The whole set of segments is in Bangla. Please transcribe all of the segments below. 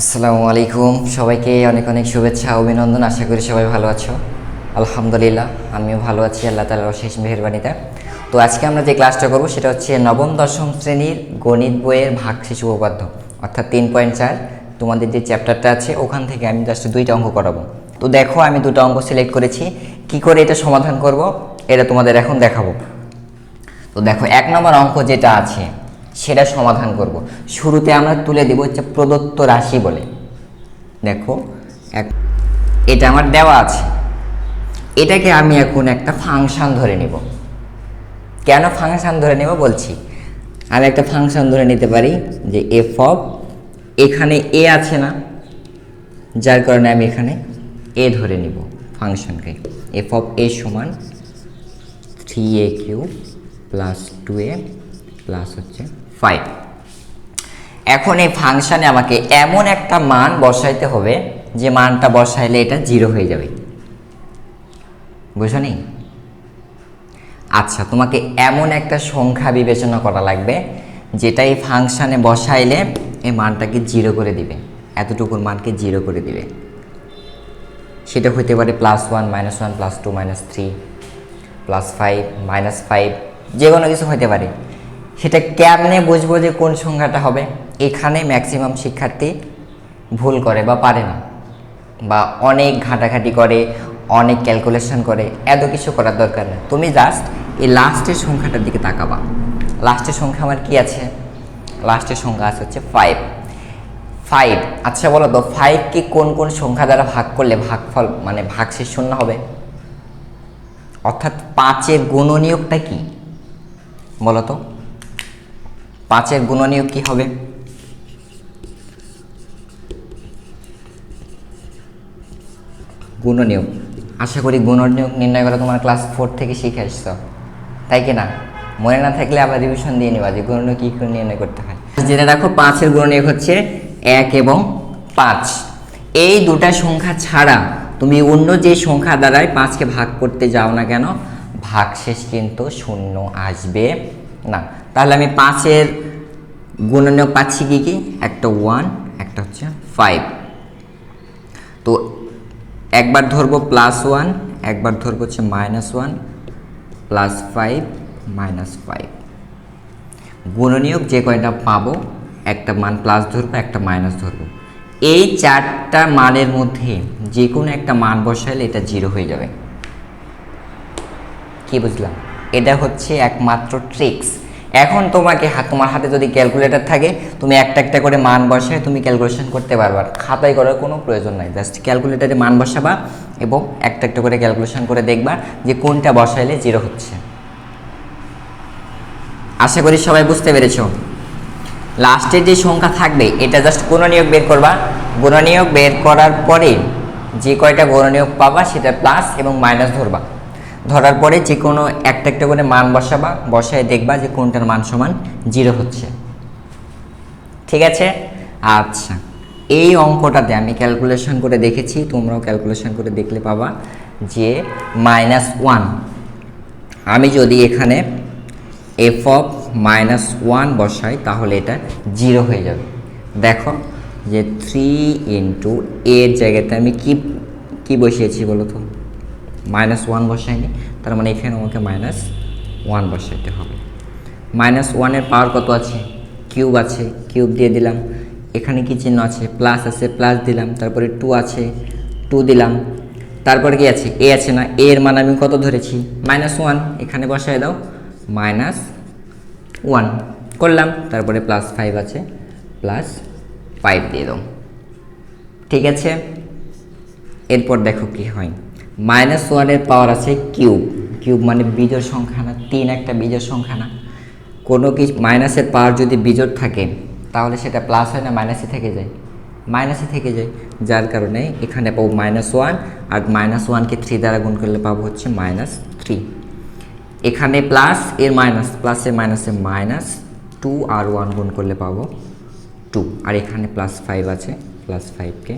আসসালামু আলাইকুম। সবাইকে অনেক অনেক শুভেচ্ছা, অভিনন্দন। আশা করি সবাই ভালো আছো। আলহামদুলিল্লাহ, আমিও ভালো আছি, আল্লাহ তালার অশেষ মেহরবানিতে। তো আজকে আমরা যে ক্লাসটা করব, সেটা হচ্ছে নবম, দশম শ্রেণির গণিত বইয়ের ভাগ শিশু উপপাদ্য, অর্থাৎ তিন পয়েন্ট চার। তোমাদের যে চ্যাপ্টারটা আছে, ওখান থেকে আমি জাস্ট দুইটা অঙ্ক করাবো। তো দেখো, আমি দুটো অঙ্ক সিলেক্ট করেছি। কি করে এটা সমাধান করব, এটা তোমাদের এখন দেখাবো। তো দেখো, এক নম্বর অঙ্ক যেটা আছে সেটা সমাধান করব। শুরুতে আমরা তুলে দেব হচ্ছে প্রদত্ত রাশি বলে। দেখো, এক, এটা আমার দেওয়া আছে। এটাকে আমি এখন একটা ফাংশন ধরে নেব। কেন ফাংশন ধরে নেব বলছি? আমি একটা ফাংশন ধরে নিতে পারি যে এফ অফ এখানে এ আছে না, যার কারণে আমি এখানে এ ধরে নিব ফাংশনকে। এফ অফ এ সমান three A cube plus two A plus হচ্ছে ফাইভ এখন এই ফাংশানে আমাকে এমন একটা মান বসাইতে হবে, যে মানটা বসাইলে এটা জিরো হয়ে যাবে। বুঝো নি? আচ্ছা তোমাকে এমন একটা সংখ্যা বিবেচনা করা লাগবে, যেটা এই ফাংশানে বসাইলে এই মানটাকে জিরো করে দিবে। এতটুকুর মানকে জিরো করে দিবে। সেটা হতে পারে plus one minus one plus two minus three plus five minus five যে কোনো কিছু হতে পারে। সেটা কেমনে বুঝব যে কোন সংখ্যাটা হবে? এখানে ম্যাক্সিমাম শিক্ষার্থী ভুল করে বা পারে না। বা অনেক ঘাটাঘাটি করে, অনেক ক্যালকুলেশন করে, এত কিছু করার দরকার নেই। তুমি জাস্ট এই লাস্টের সংখ্যাটার দিকে তাকাবা। লাস্টের সংখ্যা আমার কি আছে? লাস্টের সংখ্যা আছে হচ্ছে ফাইভ ফাইভ আচ্ছা বলো তো ফাইভকে কোন কোন সংখ্যা দ্বারা ভাগ করলে ভাগফল মানে ভাগশেষ শূন্য হবে? অর্থাৎ পাঁচের গুণনীয়কটা কি? বলো তো। পাঁচের গুণনীয়ক কি হবে? গুণনীয়ক আশা করি গুণনীয়ক নির্ণয় করা তোমার ক্লাস ফোর থেকে শিখে আসছো তাই কি না? মনে না থাকলে আবার রিভিশন দিয়ে নিবা যে গুণনীয়ক কী করে নির্ণয় করতে হয়। জেনে রাখো, পাঁচের গুণনীয়ক হচ্ছে এক এবং পাঁচ। এই দুটা সংখ্যা ছাড়া তুমি অন্য যে সংখ্যা দ্বারাই পাঁচকে ভাগ করতে যাও না কেন, ভাগশেষ কিন্তু শূন্য আসবে না। তাহলে আমি পাঁচের গুণনীয়ক পাচ্ছি কি কি? একটা ওয়ান একটা হচ্ছে ফাইভ তো একবার ধরবো প্লাস ওয়ান একবার ধরবো হচ্ছে minus one plus five minus five গুণনীয়ক যে কয়টা পাবো, একটা মান প্লাস ধরবো, একটা মাইনাস ধরবো। এই চারটা মানের মধ্যে যে কোনো একটা মান বসাইলে এটা জিরো হয়ে যাবে। কি বুঝলাম? এটা হচ্ছে একমাত্র ট্রিক্স এখন তোমাকে তোমার হাতে যদি ক্যালকুলেটর থাকে, তুমি একটা একটা করে মান বসায় তুমি ক্যালকুলেশন করতে পারবা। খাতায় করার কোনো প্রয়োজন নাই জাস্ট ক্যালকুলেটারে মান বসাবা এবং একটা একটা করে ক্যালকুলেশন করে দেখবা যে কোনটা বসাইলে জিরো হচ্ছে। আশা করি সবাই বুঝতে পেরেছ। লাস্টের যে সংখ্যা থাকবে, এটা জাস্ট গুণনীয়ক বের করবা। গুণনীয়ক বের করার পরে যে কয়টা গুণনীয়ক পাবা, সেটা প্লাস এবং মাইনাস ধরবা। ধরার পরে যে কোনো একটা একটা করে মান বসাবা, বসায় দেখবা যে কোনটার মান সমান জিরো হচ্ছে। ঠিক আছে? আচ্ছা। এই অঙ্কটাতে আমি ক্যালকুলেশন করে দেখেছি, তোমরাও ক্যালকুলেশন করে দেখলে পাবা যে মাইনাস ওয়ান আমি যদি এখানে এফ অফ মাইনাস ওয়ান বসাই, তাহলে এটা জিরো হয়ে যাবে। দেখো যে থ্রি ইন্টু এর জায়গাতে আমি কি কি বসিয়েছি বলো তো? মাইনাস ওয়ান বসাইনি তার মানে এখানে আমাকে মাইনাস ওয়ান বসাইতে হবে। মাইনাস ওয়ানের পাওয়ার কত আছে? কিউব আছে, কিউব দিয়ে দিলাম। এখানে কি চিহ্ন আছে? প্লাস আছে, প্লাস দিলাম। তারপরে টু আছে, টু দিলাম। তারপরে কি আছে? এ আছে না। এর মান আমি কত ধরেছি? Minus one. এখানে বসায় দাও। Minus one. করলাম। তারপরে প্লাস ফাইভ আছে, প্লাস ফাইভ দিয়ে দাও। ঠিক আছে? এরপর দেখো কি হয়। মাইনাস ওয়ানের পাওয়ার আছে কিউব। কিউব মানে বিজোড় সংখ্যা না, তিন একটা বিজোড় সংখ্যা না। কোনো কি মাইনাসের পাওয়ার যদি বিজোড় থাকে, তাহলে সেটা প্লাস হয় না মাইনাসে থেকে যায়। মাইনাসে থেকে যায়, যার কারণে এখানে পাবো মাইনাস ওয়ান আর মাইনাস ওয়ানকে থ্রি দ্বারা গুণ করলে পাবো হচ্ছে মাইনাস থ্রি এখানে প্লাস এর মাইনাস প্লাসে মাইনাসে মাইনাস টু আর ওয়ান গুণ করলে পাবো টু আর এখানে প্লাস ফাইভ আছে প্লাস ফাইভকে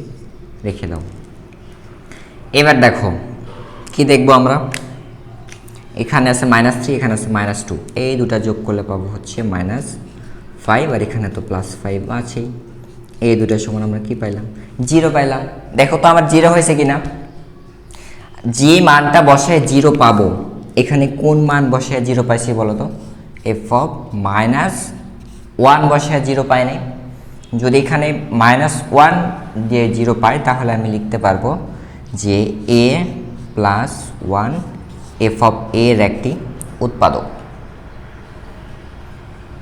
রেখে দাও। এবার দেখো কি দেখব আমরা? এখানে আছে মাইনাস থ্রি এখানে আছে মাইনাস টু এই দুটা যোগ করলে পাবো হচ্ছে মাইনাস ফাইভ আর এখানে তো প্লাস ফাইভ আছেই। এই দুটোর সমান আমরা কি পাইলাম? জিরো পাইলাম। দেখো তো আমার জিরো হয়েছে কি না যে মানটা বসায় জিরো পাবো, এখানে কোন মান বসায় জিরো পাইছি বলো তো? এফ অফ মাইনাস ওয়ান বসায় জিরো পাই নাই। যদি এখানে মাইনাস ওয়ান দিয়ে জিরো পাই, তাহলে আমি লিখতে পারব যে A plus one F of এর একটি উৎপাদক।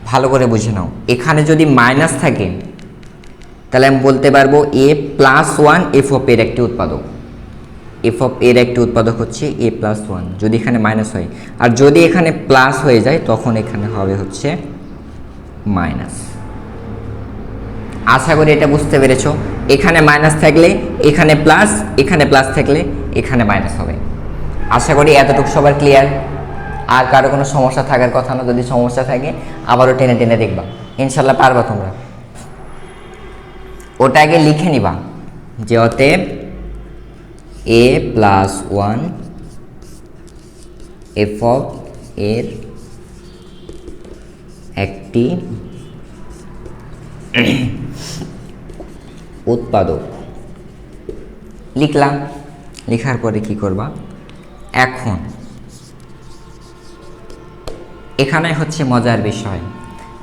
ভালো করে বুঝে নাও। এখানে যদি মাইনাস থাকে, তাহলে আমি বলতে পারব a plus one f of এর একটি উৎপাদক। এফ অফ এর একটি উৎপাদক হচ্ছে এ প্লাস ওয়ান যদি এখানে মাইনাস হয়, আর যদি এখানে প্লাস হয়ে যায়, তখন এখানে হবে হচ্ছে মাইনাস আশা করি এটা বুঝতে পেরেছ। এখানে মাইনাস থাকলে, এখানে প্লাস এখানে প্লাস থাকলে এখানে মাইনাস হবে। আশা করি এতটুকু সবার ক্লিয়ার আর কারও কোনো সমস্যা থাকার কথা না যদি সমস্যা থাকে আবারও টেনে টেনে দেখবা। ইনশাল্লাহ পারবা তোমরা। ওটা আগে লিখে নিবা। যে অতএব a plus one f of এর একটি উৎপাদক। লিখলাম। লেখার পরে কি করবা? এখন। এখানে হচ্ছে মজার বিষয়।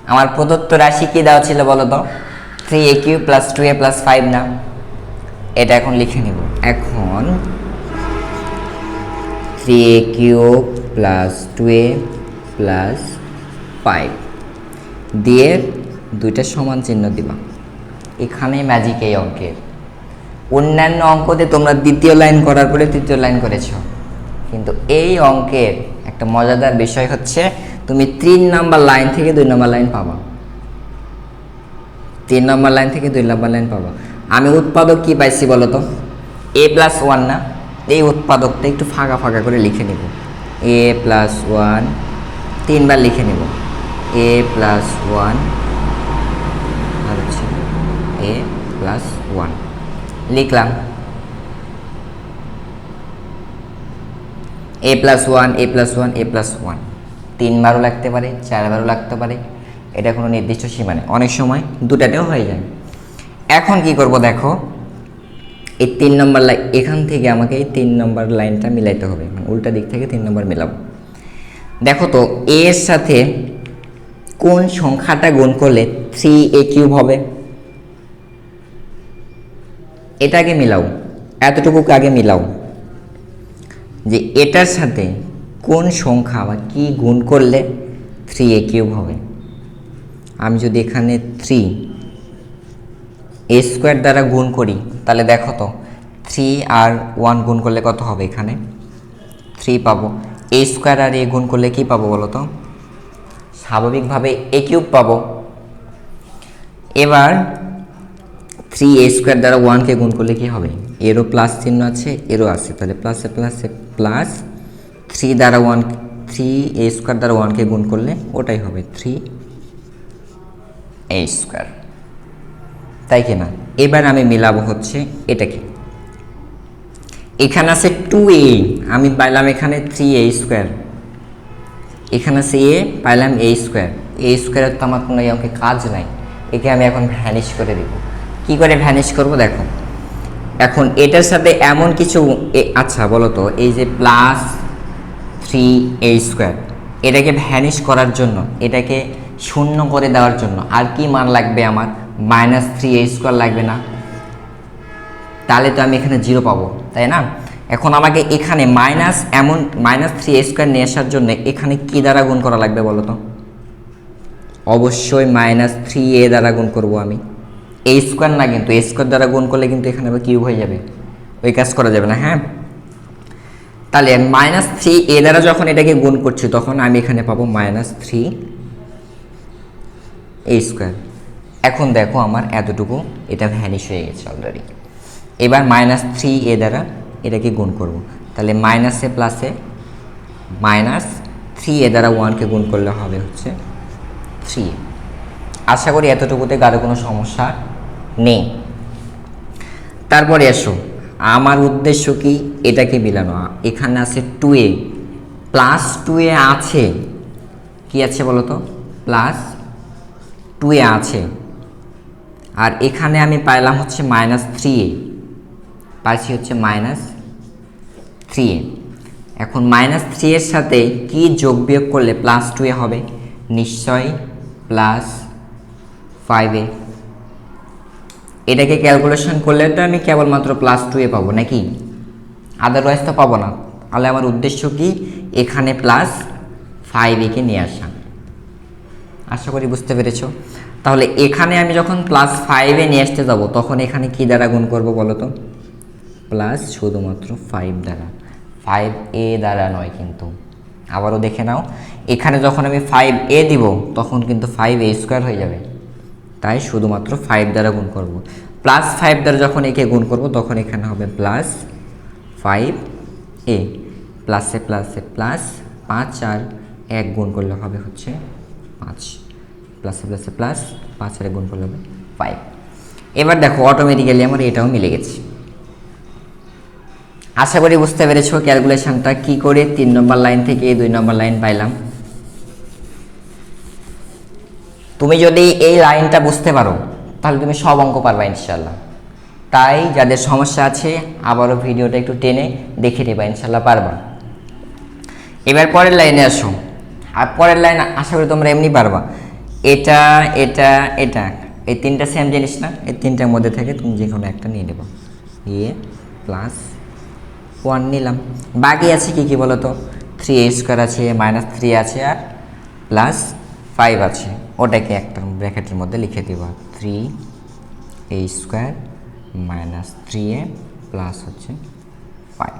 আমার প্রদত্ত রাশি কি দেওয়া ছিল বলো তো? Three a cube plus two a plus five না? এটা এখন লিখে নিব। এখন three a cube plus two a plus five দিয়ে দুইটা সমান চিহ্ন দিবা। এখানে ম্যাজিক এই অঙ্কের। অন্যান্য অঙ্কতে তোমরা দ্বিতীয় লাইন করার পরে তৃতীয় লাইন করেছ। কিন্তু এই অঙ্কের একটা মজাদার বিষয় হচ্ছে, তুমি তিন নাম্বার লাইন থেকে দুই নাম্বার লাইন পাবা। তিন নম্বর লাইন থেকে দুই নম্বর লাইন পাবো। আমি উৎপাদক কি পাইছি বলো তো? এ প্লাস ওয়ান না? এই উৎপাদকটা একটু ফাঁকা ফাঁকা করে লিখে নেব। এ প্লাস ওয়ান তিনবার লিখে নেব। এ প্লাস ওয়ান আর হচ্ছে এ প্লাস ওয়ান লিখলাম a plus one a plus one a plus one তিনবারও লাগতে পারে, চারবারও লাগতে পারে। এটা কোনো নির্দিষ্ট সীমা নেই। অনেক সময় দুটাতেও হয়ে যায়। এখন কি করব দেখো? এই তিন নম্বর লাইন এখান থেকে আমাকে এই তিন নম্বর লাইনটা মিলাইতে হবে। মানে উল্টা দিক থেকে তিন নম্বর মেলাবো। দেখো তো এর সাথে কোন সংখ্যাটা গুণ করলে থ্রি এ কিউব হবে? এটাকে মিলাও এতটুকু আগে মিলাও, যে এটার সাথে কোন সংখ্যা বা কি গুণ করলে থ্রি এ কিউব হবে। আমি যদি এখানে থ্রি এ স্কোয়ার দ্বারা গুণ করি, তাহলে দেখো তো থ্রি আর ওয়ান গুণ করলে কত হবে এখানে? থ্রি পাবো। এ স্কোয়ার আর এ গুণ করলে কি পাবো বলো তো? স্বাভাবিকভাবে এ কিউব পাবো। এবার থ্রি এ স্কোয়ার দ্বারা ওয়ানকে গুণ করলে কি হবে? এরও প্লাস চিহ্ন আছে, এরও আছে। তাহলে প্লাসে প্লাসে প্লাস থ্রি দ্বারা ওয়ান থ্রি এ স্কোয়ার দ্বারা ওয়ানকে গুণ করলে ওটাই হবে থ্রি এ স্কোয়ার তাই কি না? এবার আমি মিলাবো হচ্ছে এটাকে। এখানে আছে টু এ আমি পাইলাম এখানে থ্রি এ স্কোয়ার এখানে আছে এ পাইলাম এ স্কোয়ার এ স্কোয়ারের তো আমার কোনো অঙ্কে কাজ নাই। একে আমি এখন ভ্যানিশ করে দিব। কি করে ভ্যানিশ করব দেখো। এখন এটার সাথে এমন কিছু আচ্ছা বলো তো, এই যে প্লাস থ্রি এ স্কোয়ার এটাকে ভ্যানিশ করার জন্য, এটাকে শূন্য করে দেওয়ার জন্য আর কি মান লাগবে আমার? মাইনাস থ্রি এ স্কোয়ার লাগবে না। তাহলে তো আমি এখানে জিরো পাবো, তাই না? এখন আমাকে এখানে মাইনাস এমন মাইনাস থ্রি এ স্কোয়ার নিয়ে আসার জন্য এখানে কি দ্বারা গুণ করা লাগবে বলো তো? অবশ্যই মাইনাস থ্রি এ দ্বারা গুণ করব আমি। এ স্কোয়ার না কিন্তু এ স্কোয়ার দ্বারা গুণ করলে কিন্তু এখানে আবার কিউব হয়ে যাবে। ওই কাজ করা যাবে না হ্যাঁ? তাহলে মাইনাস থ্রি এ দ্বারা যখন এটাকে গুণ করছি, তখন আমি এখানে পাবো মাইনাস থ্রি এ স্কোয়ার এখন দেখো আমার এতটুকু, এটা ভ্যানিশ হয়ে গেছে অলরেডি এবার মাইনাস থ্রি এ দ্বারা এটাকে গুণ করব। তাহলে মাইনাসে প্লাসে মাইনাস থ্রি এ দ্বারা ওয়ানকে গুণ করলে হবে হচ্ছে থ্রি আশা করি এতটুকুতে কারও কোনো সমস্যা নেই। তারপরে এসো। আমার উদ্দেশ্য কি? এটাকে মিলানো। এখানে আছে two a plus two a আছে। কি আছে বলো তো প্লাস টু এ আছে। আর এখানে আমি পাইলাম হচ্ছে মাইনাস থ্রি এ পাইছি হচ্ছে মাইনাস থ্রি এ এখন মাইনাস থ্রি এর সাথে কি যোগ বিয়োগ করলে প্লাস টু এ হবে? নিশ্চয়ই প্লাস ফাইভ এ এটাকে ক্যালকুলেশন করলে তো আমি কেবলমাত্র প্লাস টু এ পাবো নাকি? আদারওয়াইজ তো পাবো না। তাহলে আমার উদ্দেশ্য কি? এখানে প্লাস ফাইভ একে নিয়ে আসা। আশা করি বুঝতে পেরেছ? তাহলে এখানে আমি যখন প্লাস ফাইভে নিয়ে আসতে যাব, তখন এখানে কি দ্বারা গুণ করব বলো তো? প্লাস শুধুমাত্র ফাইভ দ্বারা। ফাইভ এ দ্বারা নয় কিন্তু। আবারও দেখে নাও। এখানে যখন আমি ফাইভ এ দিব, তখন কিন্তু ফাইভ এ স্কোয়ার হয়ে যাবে। তাই শুধুমাত্র ফাইভ দ্বারা গুণ করব। প্লাস ফাইভ দ্বারা যখন একে গুণ করব, তখন এখানে হবে প্লাস ফাইভ এ প্লাসে প্লাসে প্লাস পাঁচ আর এক গুণ করলে হবে হচ্ছে পাঁচ। প্লাসে প্লাসে প্লাস পাঁচ আর এক গুণ করলে হবে ফাইভ এবার দেখো অটোমেটিক্যালি আমার এটাও মিলে গেছে। আশা করি বুঝতে পেরেছ ক্যালকুলেশনটা কি করে তিন নম্বর লাইন থেকে দুই নম্বর লাইন পাইলাম। তুমি যদি এই লাইনটা বুঝতে পারো, তাহলে তুমি সব অঙ্ক পারবা ইনশাল্লাহ তাই যাদের সমস্যা আছে, আবারও ভিডিওটা একটু টেনে দেখে নেবা ইনশাল্লাহ পারবা। এবার পরের লাইনে আসো। আর পরের লাইন আশা করি তোমরা এমনি পারবা। এটা এটা এটা, এই তিনটা সেম জিনিস না, এই তিনটার মধ্যে থেকে তুমি যে কোনো একটা নিয়ে নেবা। নিয়ে প্লাস ওয়ান নিলাম। বাকি আছে কি কি বলো তো থ্রি এ স্কোয়ার আছে মাইনাস থ্রি আছে আর প্লাস ফাইভ আছে। ওটাকে একটা ব্র্যাকেটের মধ্যে লিখে দিব। Three a square minus three a plus হচ্ছে ফাইভ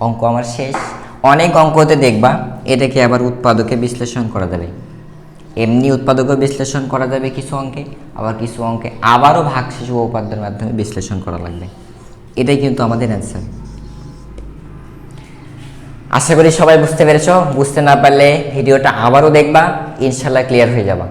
অঙ্ক আমার শেষ। অনেক অঙ্কতে দেখবা, এটাকে আবার উৎপাদকে বিশ্লেষণ করা যাবে। এমনি উৎপাদকে বিশ্লেষণ করা যাবে কিছু অঙ্কে, আবার কিছু অঙ্কে আবারও ভাগশেষ উপাদ্যের মাধ্যমে বিশ্লেষণ করা লাগবে। এটাই কিন্তু আমাদের অ্যান্সার আশা করি সবাই বুঝতে পেরেছ। বুঝতে না পারলে ভিডিওটা আবারও দেখবা। ইনশাল্লাহ ক্লিয়ার হয়ে যাবা।